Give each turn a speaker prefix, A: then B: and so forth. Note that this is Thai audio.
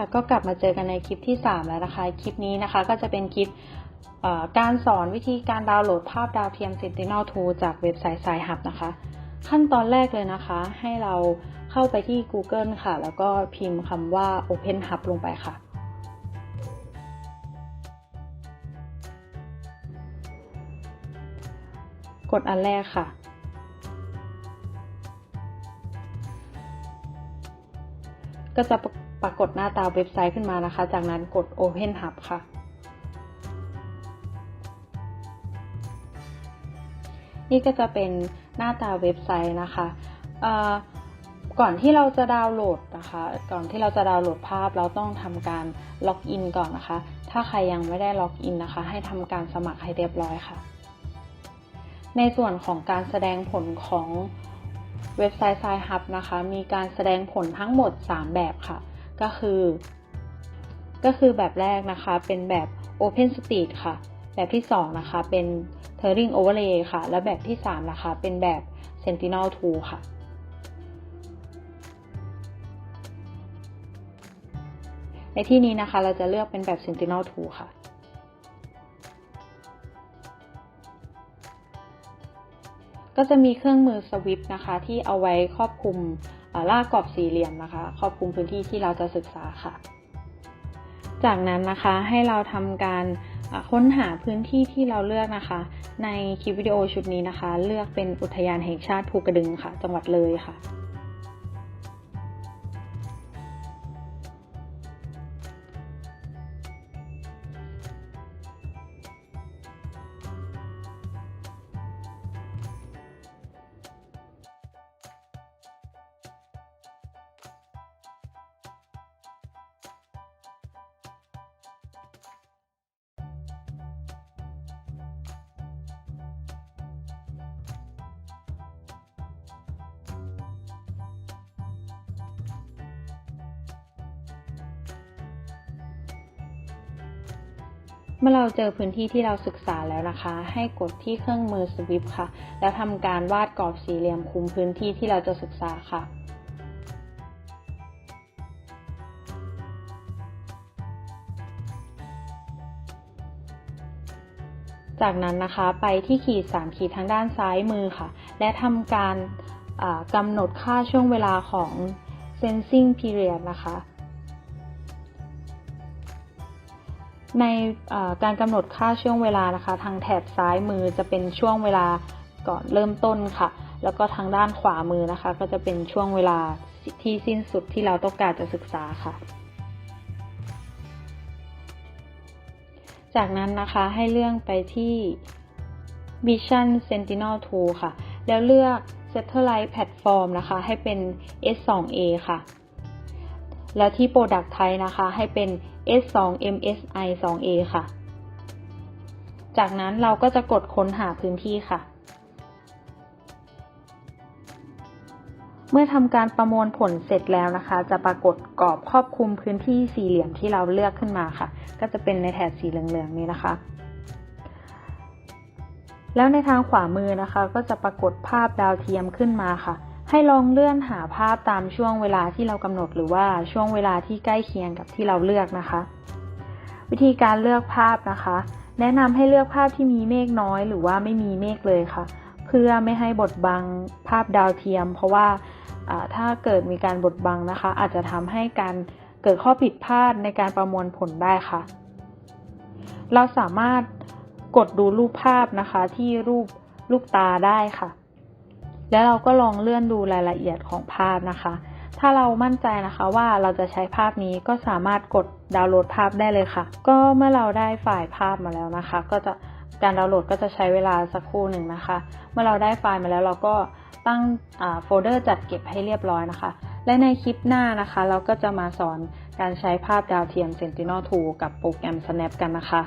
A: ค่ะก็กลับมาเจอกันในคลิปที่ 3 แล้วนะคะ คลิปนี้นะคะก็จะเป็นคลิปการสอนวิธีการดาวน์โหลดภาพดาวเทียม Sentinel-2 จากเว็บไซต์ SciHub นะคะ ขั้นตอนแรกเลยนะคะ ให้เราเข้าไปที่ Google ค่ะ แล้วก็พิมพ์คำว่า Open Hub ลงไปค่ะ กดอันแรกค่ะก็จะ ปรากฏหน้าตาเว็บไซต์ขึ้นมานะคะ จากนั้นกด Open Hub ค่ะ นี่ก็จะเป็นหน้าตาเว็บไซต์นะคะก่อนที่เราจะดาวน์โหลดนะคะ ก่อนที่เราจะดาวน์โหลดภาพเราต้องทำการล็อกอินก่อนนะคะ ถ้าใครยังไม่ได้ล็อกอินนะคะ ให้ทำการสมัครให้เรียบร้อยค่ะ ในส่วนของการแสดงผลของเว็บไซต์ SciHub นะคะ มีการแสดงผลทั้งหมด 3 แบบค่ะ ก็คือ ก็คือแบบแรกนะคะ เป็นแบบ Open Street ค่ะ แบบที่ 2 นะคะ เป็น Turing Overlay ค่ะ และแบบที่ 3 นะคะ เป็นแบบ Sentinel-2 ค่ะในที่นี้นะคะเราจะเลือกเป็นแบบ Sentinel-2 ค่ะ ก็จะมีเครื่องมือสวิปนะคะที่เอาไว้ครอบคลุมลากกรอบสี่เหลี่ยมนะคะ ครอบคลุมพื้นที่ที่เราจะศึกษาค่ะ จากนั้นนะคะให้เราทำการค้นหาพื้นที่ที่เราเลือกนะคะ ในคลิปวิดีโอชุดนี้นะคะ เลือกเป็นอุทยานแห่งชาติภูกระดึงค่ะ จังหวัดเลยค่ะ เมื่อเราเจอพื้นที่ที่เราศึกษาแล้วนะคะ ให้กดที่เครื่องมือสวิปค่ะ แล้วทำการวาดกรอบสี่เหลี่ยมคุมพื้นที่ที่เราจะศึกษาค่ะจากนั้นนะคะไปที่ขีด 3 ขีดทางด้านซ้ายมือค่ะ และทำการกำหนดค่าช่วงเวลาของ sensing period นะคะ ในการกำหนดค่าช่วงเวลานะคะ ทางแถบซ้ายมือจะเป็นช่วงเวลาก่อนเริ่มต้นค่ะ แล้วก็ทางด้านขวามือนะคะ ก็จะเป็นช่วงเวลาที่สิ้นสุดที่เราต้องการจะศึกษาค่ะ จากนั้นนะคะให้เลื่อนไปที่ Vision Sentinel-2 ค่ะ แล้วเลือก Satellite Platform นะคะ ให้เป็น S2A ค่ะ แล้วที่ Product Type นะคะ ให้เป็น S2MSI 2A ค่ะ จากนั้นเราก็จะกดค้นหาพื้นที่ค่ะ เมื่อทำการประมวลผลเสร็จแล้วนะคะ จะปรากฏกรอบครอบคลุมพื้นที่สี่เหลี่ยมที่เราเลือกขึ้นมาค่ะ ก็จะเป็นในแถบสีเหลืองๆนี้นะคะ แล้วในทางขวามือนะคะ ก็จะปรากฏภาพดาวเทียมขึ้นมาค่ะ ให้ลองเลื่อนหาภาพตามช่วงเวลาที่เรากำหนดหรือว่าช่วงเวลาที่ใกล้เคียงกับที่เราเลือกนะคะ วิธีการเลือกภาพนะคะ แนะนำให้เลือกภาพที่มีเมฆน้อย หรือว่าไม่มีเมฆเลยค่ะ เพื่อไม่ให้บดบังภาพดาวเทียม เพราะว่าถ้าเกิดมีการบดบังนะคะ อาจจะทำให้การเกิดข้อผิดพลาดในการประมวลผลได้ค่ะ เราสามารถกดดูรูปภาพนะคะที่รูปลูกตาได้ค่ะ แล้วเราก็ลองเลื่อนดูรายละเอียดของภาพนะคะ ถ้าเรามั่นใจนะคะว่าเราจะใช้ภาพนี้ก็สามารถกดดาวน์โหลดภาพได้เลยค่ะ ก็เมื่อเราได้ไฟล์ภาพมาแล้วนะคะ ก็จะการดาวน์โหลดก็จะใช้เวลาสักครู่หนึ่งนะคะ เมื่อเราได้ไฟล์มาแล้วเราก็ตั้งโฟลเดอร์จัดเก็บให้เรียบร้อยนะคะ และในคลิปหน้านะคะ เราก็จะมาสอนการใช้ภาพดาวเทียม Sentinel-2 กับโปรแกรม Snap กันนะคะ